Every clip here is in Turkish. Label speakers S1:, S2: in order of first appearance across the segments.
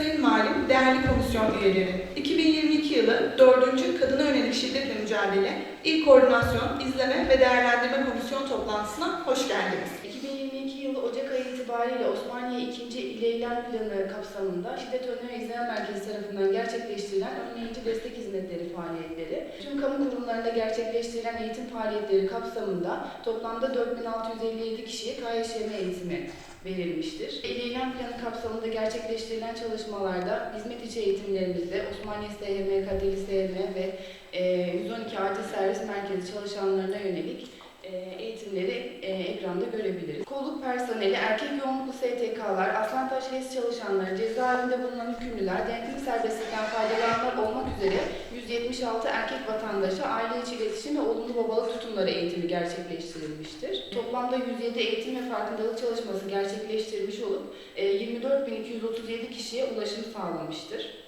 S1: Sayın Valim, değerli komisyon üyeleri, 2022 yılı 4. Kadına Yönelik Şiddetle Mücadele İl Koordinasyon, İzleme ve Değerlendirme Komisyon toplantısına hoş geldiniz.
S2: 2022 yılı Ocak ayı itibariyle Osmaniye 2. İl Eylem Planı kapsamında Şiddet Önleme İzleme Merkezi tarafından gerçekleştirilen önleyici destek hizmetleri faaliyetleri, tüm kamu kurumlarında gerçekleştirilen eğitim faaliyetleri kapsamında toplamda 4657 kişiye KYŞM eğitimi verilmiştir. İl Eylem Planı kapsamında gerçekleştirilen çalışmalarda hizmet içi eğitimlerimizde Osmaniye SHM, Kadir SHM ve e, 112 acil servis merkezi çalışanlarına yönelik e, eğitimleri e, ekranda görebiliriz. Kolluk personeli, erkek yoğunluklu STK'lar, Aslantaş HES çalışanları, cezaevinde bulunan hükümlüler, denetim serbestlikten faydalananlar olmak üzere 176 erkek vatandaşa aile içi iletişim ve olumlu babalık tutumları eğitimi gerçekleştirilmiştir. Toplamda 107 eğitim ve farkındalık çalışması gerçekleştirilmiş olup e, 24.237 kişiye ulaşım sağlamıştır.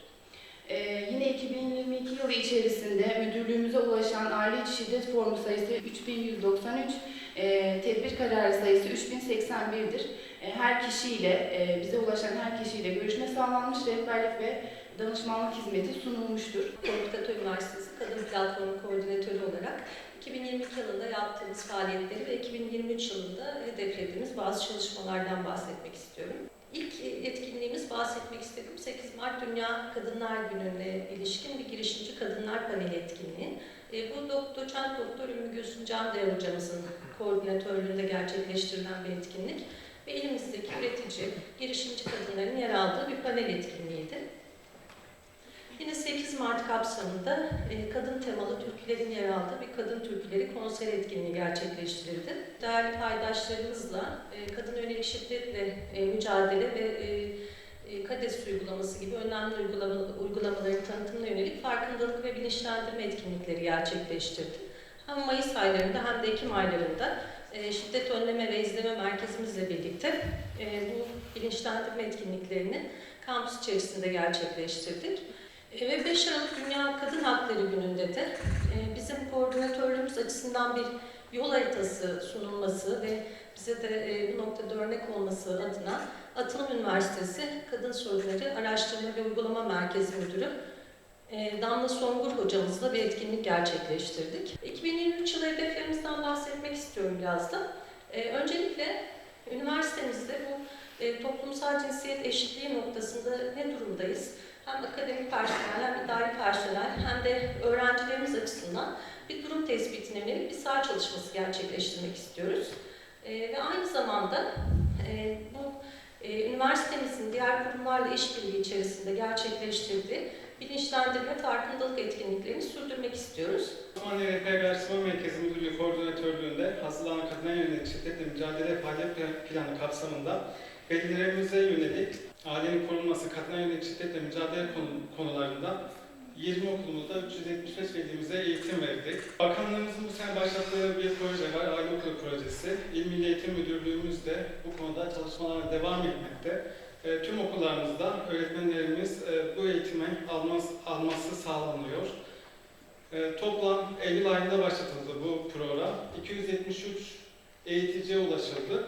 S2: Ee, yine 2022 yılı içerisinde müdürlüğümüze ulaşan aile içi şiddet formu sayısı 3193, e, tedbir kararı sayısı 3081'dir. E, her kişiyle, e, bize ulaşan her kişiyle görüşme sağlanmış, rehberlik ve danışmanlık hizmeti sunulmuştur.
S3: Korkut Ata Üniversitesi Kadın Platformu Koordinatörü olarak 2022 yılında yaptığımız faaliyetleri ve 2023 yılında hedeflediğimiz bazı çalışmalardan bahsetmek istiyorum. İlk etkinliğimiz bahsetmek istediğim 8 Mart Dünya Kadınlar Günü'ne ilişkin bir girişimci kadınlar paneli etkinliği. E, Bu doçent doktor Ümmü Gülsün Candayan hocamızın koordinatörlüğünde gerçekleştirilen bir etkinlik ve elimizdeki üretici, girişimci kadınların yer aldığı bir panel etkinliğiydi. Yine 8 Mart kapsamında e, kadın temalı türkülerin yer aldığı bir kadın türküleri konser etkinliği gerçekleştirildi. Değerli paydaşlarımızla e, kadın yönelik şiddetle e, mücadele ve e, e, KADES uygulaması gibi önemli uygulama, uygulamaların tanıtımına yönelik farkındalık ve bilinçlendirme etkinlikleri gerçekleştirdi. Hem Mayıs aylarında hem de Ekim aylarında e, şiddet önleme ve izleme merkezimizle birlikte e, bu bilinçlendirme etkinliklerini kampüs içerisinde gerçekleştirdik. E, Ve 5 Aralık Dünya Kadın Hakları Günü'nde de e, bizim koordinatörlüğümüz açısından bir yol haritası sunulması ve bize de e, bu noktada örnek olması adına Atılım Üniversitesi Kadın Sorunları Araştırma ve Uygulama Merkezi Müdürü Damla Songur hocamızla bir etkinlik gerçekleştirdik. 2023 yılı hedeflerimizden bahsetmek istiyorum biraz da. Öncelikle üniversitemizde bu toplumsal cinsiyet eşitliği noktasında ne durumdayız? Hem akademik personel hem idari personel hem de öğrencilerimiz açısından bir durum tespitine yönelik bir saha çalışması gerçekleştirmek istiyoruz. Ee, ve aynı zamanda e, bu e, üniversitemizin diğer kurumlarla işbirliği içerisinde gerçekleştirdiği bilinçlendirme, farkındalık etkinliklerini sürdürmek istiyoruz.
S4: Rehber ve Araştırma Merkezi Müdürlüğü Koordinatörlüğünde hazırlanan kadına yönelik şiddetle mücadele faaliyet planı kapsamında velilerimize yönelik ailenin korunması, kadına yönelik şiddetle mücadele konu- konularında 20 okulumuzda 375 velimize eğitim verdik. Bakanlığımızın bu sene başlattığı bir proje var, Aile Okulu Projesi. İl Milli Eğitim Müdürlüğümüz de bu konuda çalışmalara devam etmekte. E, tüm okullarımızda öğretmenlerimiz e, bu eğitimi alması, alması sağlanıyor. E, toplam Eylül ayında başlatıldı bu program. 273 eğiticiye ulaşıldı.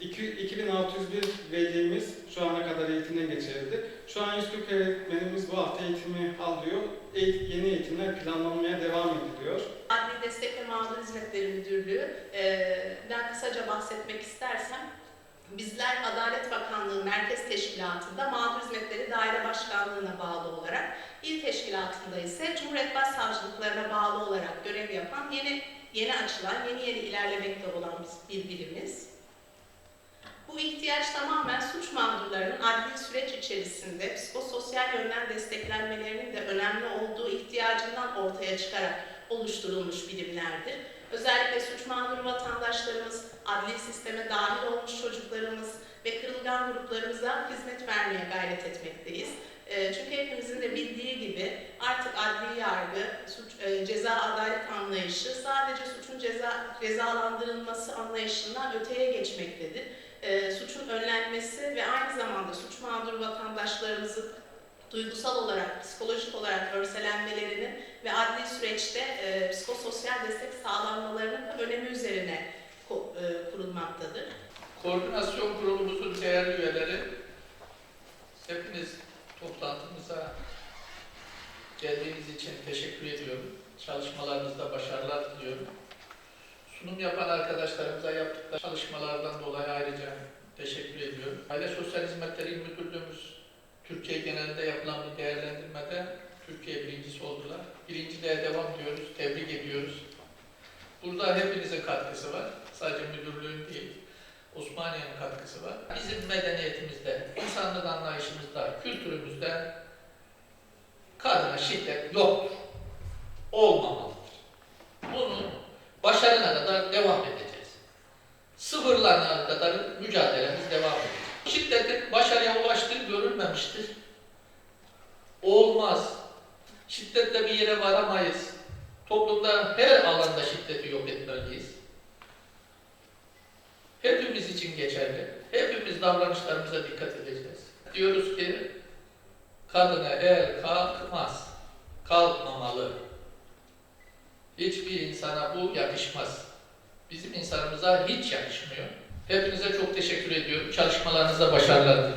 S4: İki- 2601 velimiz şu ana kadar eğitimden geçirildi. Şu an 140 öğretmenimiz bu hafta eğitimi alıyor. Eğit- yeni eğitimler planlanmaya devam ediliyor.
S5: Adli Destek ve Mağdur Hizmetleri Müdürlüğü'den kısaca bahsetmek istersem, bizler Adalet Bakanlığı Merkez Teşkilatı'nda Mağdur Hizmetleri Daire Başkanlığı'na bağlı olarak, il teşkilatında ise Cumhuriyet Başsavcılıklarına bağlı olarak görev yapan yeni yeni açılan, yeni yeni ilerlemekte olan bir birimiz. Bu ihtiyaç tamamen suç mağdurlarının adli süreç içerisinde psikososyal yönden desteklenmelerinin de önemli olduğu ihtiyacından ortaya çıkarak oluşturulmuş birimlerdir. Özellikle suç mağduru vatandaşlarımız, adli sisteme dahil olmuş çocuklarımız ve kırılgan gruplarımıza hizmet vermeye gayret etmekteyiz. Ee, Çünkü hepimizin de bildiği gibi artık adli yargı, suç, e, ceza adalet anlayışı sadece suçun ceza cezalandırılması anlayışından öteye geçmektedir. Ee, Suçun önlenmesi ve aynı zamanda suç mağduru vatandaşlarımızın duygusal olarak, psikolojik olarak örselenmelerini ve adli süreçte e, psikososyal destek sağlanmalarının önemi üzerine e, kurulmaktadır.
S6: Koordinasyon kurulumuzun değerli üyeleri, hepiniz Toplantımıza geldiğiniz için teşekkür ediyorum. Çalışmalarınızda başarılar diliyorum. Sunum yapan arkadaşlarımıza yaptıkları çalışmalardan dolayı ayrıca teşekkür ediyorum. Aile Sosyal Hizmetleri İl Müdürlüğümüz Türkiye genelinde yapılan bir değerlendirmede Türkiye birincisi oldular. Birinciliğe devam diyoruz, tebrik ediyoruz. Burada hepinizin katkısı var. Sadece müdürlüğün değil, Osmaniye'nin katkısı var. Bizim medeniyetimizde, insanlık anlayışımızda, kültürümüzde kadına şiddet yoktur. Olmamalıdır. Bunu başarına kadar devam edeceğiz. Sıfırlanana kadar mücadelemiz devam edecek. Şiddetin başarıya ulaştığı görülmemiştir. Olmaz. Şiddetle bir yere varamayız. Toplumda her alanda şiddeti yok etmeliyiz. Hepimiz için geçerli. Hepimiz davranışlarımıza dikkat edeceğiz. Diyoruz ki kadına el kalkmaz. Kalkmamalı. Hiçbir insana bu yakışmaz. Bizim insanımıza hiç yakışmıyor. Hepinize çok teşekkür ediyorum. Çalışmalarınızda başarılar diliyorum.